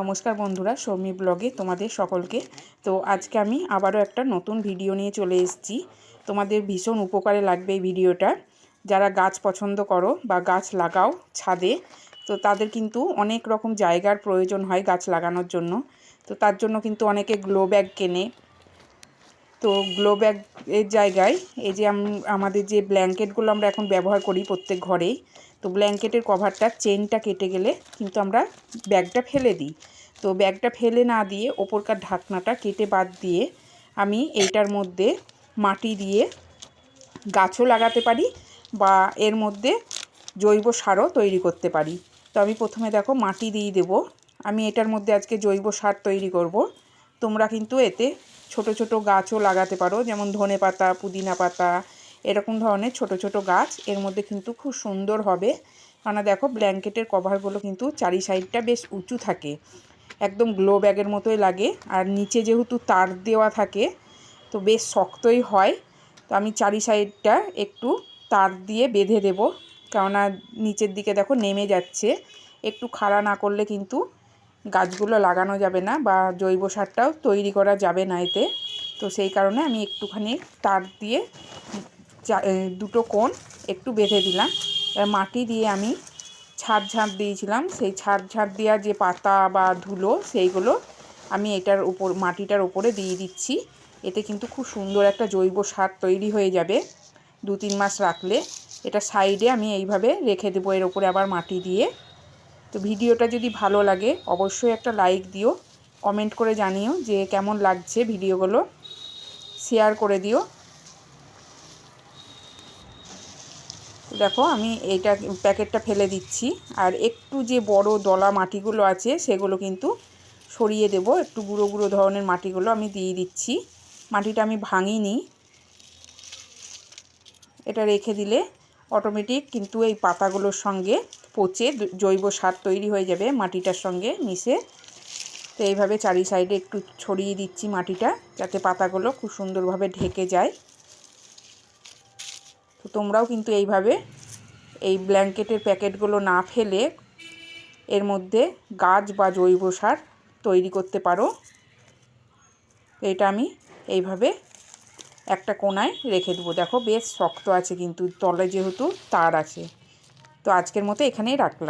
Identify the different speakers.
Speaker 1: নমস্কার বন্ধুরা, সৌমি ব্লগে তোমাদের সকলকে। তো আজকে আমি আবারও একটা নতুন ভিডিও নিয়ে চলে এসেছি। তোমাদের ভীষণ উপকারে লাগবে এই ভিডিওটা। যারা গাছ পছন্দ করো বা গাছ লাগাও ছাদে, তো তাদের কিন্তু অনেক রকম জায়গার প্রয়োজন হয় গাছ লাগানোর জন্য। তো তার জন্য কিন্তু অনেকে গ্লো ব্যাগ কেনে। তো গ্লো ব্যাগের জায়গায়, এই যে আমাদের যে ব্ল্যাঙ্কেটগুলো আমরা এখন ব্যবহার করি প্রত্যেক ঘরেই তো ব্ল্যাঙ্কেটের কভারটা, চেনটা কেটে গেলে কিন্তু আমরা ব্যাগটা ফেলে দিই। তো ব্যাগটা ফেলে না দিয়ে ওপরকার ঢাকনাটা কেটে বাদ দিয়ে আমি এইটার মধ্যে মাটি দিয়ে গাছও লাগাতে পারি বা এর মধ্যে জৈব সারও তৈরি করতে পারি। তো আমি প্রথমে দেখো মাটি দিয়ে দেব। আমি এটার মধ্যে আজকে জৈব সার তৈরি করব। তোমরা কিন্তু এতে ছোট ছোট গাছও লাগাতে পারো, যেমন ধনে পাতা, পুদিনা পাতা, এরকম ধরনের ছোট ছোট গাছ। এর মধ্যে কিন্তু খুব সুন্দর হবে। কেননা দেখো, ব্ল্যাঙ্কেটের কভারগুলো কিন্তু চারি সাইডটা বেশ উঁচু থাকে। একদম গ্লো ব্যাগের মতোই লাগে। আর নিচে যেহেতু তার দেওয়া থাকে, তো বেশ শক্তই হয়। তো আমি চারি সাইডটা একটু তার দিয়ে বেঁধে দেব। কেননা নিচের দিকে দেখো, নেমে যাচ্ছে। একটু খাড়া না করলে কিন্তু গাছগুলো লাগানো যাবে না বা জৈব সারটাও তৈরি করা যাবে না এতে। তো সেই কারণে আমি একটুখানি তার দিয়ে দুটো কোণ একটু বেঁধে দিলাম। মাটি দিয়ে আমি ছাদ ঝাঁপ দিয়েছিলাম। সেই ছাদ ঝাঁপ দেওয়া যে পাতা বা ধুলো সেইগুলো আমি এটার উপর, মাটিটার উপরে দিয়ে দিচ্ছি। এতে কিন্তু খুব সুন্দর একটা জৈব সার তৈরি হয়ে যাবে দু তিন মাস রাখলে। এটা সাইডে আমি এইভাবে রেখে দেবো, এর উপরে আবার মাটি দিয়ে। তো ভিডিওটা যদি ভালো লাগে, অবশ্যই একটা লাইক দিও কমেন্ট করে জানিও যে কেমন লাগছে ভিডিওগুলো শেয়ার করে দিও। দেখো, আমি এইটা প্যাকেটটা ফেলে দিচ্ছি, আর একটু যে বড় দলা মাটিগুলো আছে, সেগুলো কিন্তু সরিয়ে দেব। একটু গুঁড়ো গুঁড়ো ধরনের মাটিগুলো আমি দিয়ে দিচ্ছি। মাটিটা আমি ভাঙিনি। এটা রেখে দিলে অটোমেটিক কিন্তু এই পাতাগুলোর সঙ্গে পচে জৈব সার তৈরি হয়ে যাবে মাটিটার সঙ্গে মিশে। তো এইভাবে চারি সাইডে একটু ছড়িয়ে দিচ্ছি মাটিটা, যাতে পাতাগুলো খুব সুন্দরভাবে ঢেকে যায়। তো তোমরাও কিন্তু এইভাবে এই ব্ল্যাঙ্কেটের প্যাকেটগুলো না ফেলে এর মধ্যে গাছ বা জৈব সার তৈরি করতে পারো। এটা আমি এইভাবে একটা কোনায় রেখে দেবো। দেখো বেশ শক্ত আছে কিন্তু, তলে যেহেতু তার আছে। তো আজকের মতো এখানেই রাখলাম।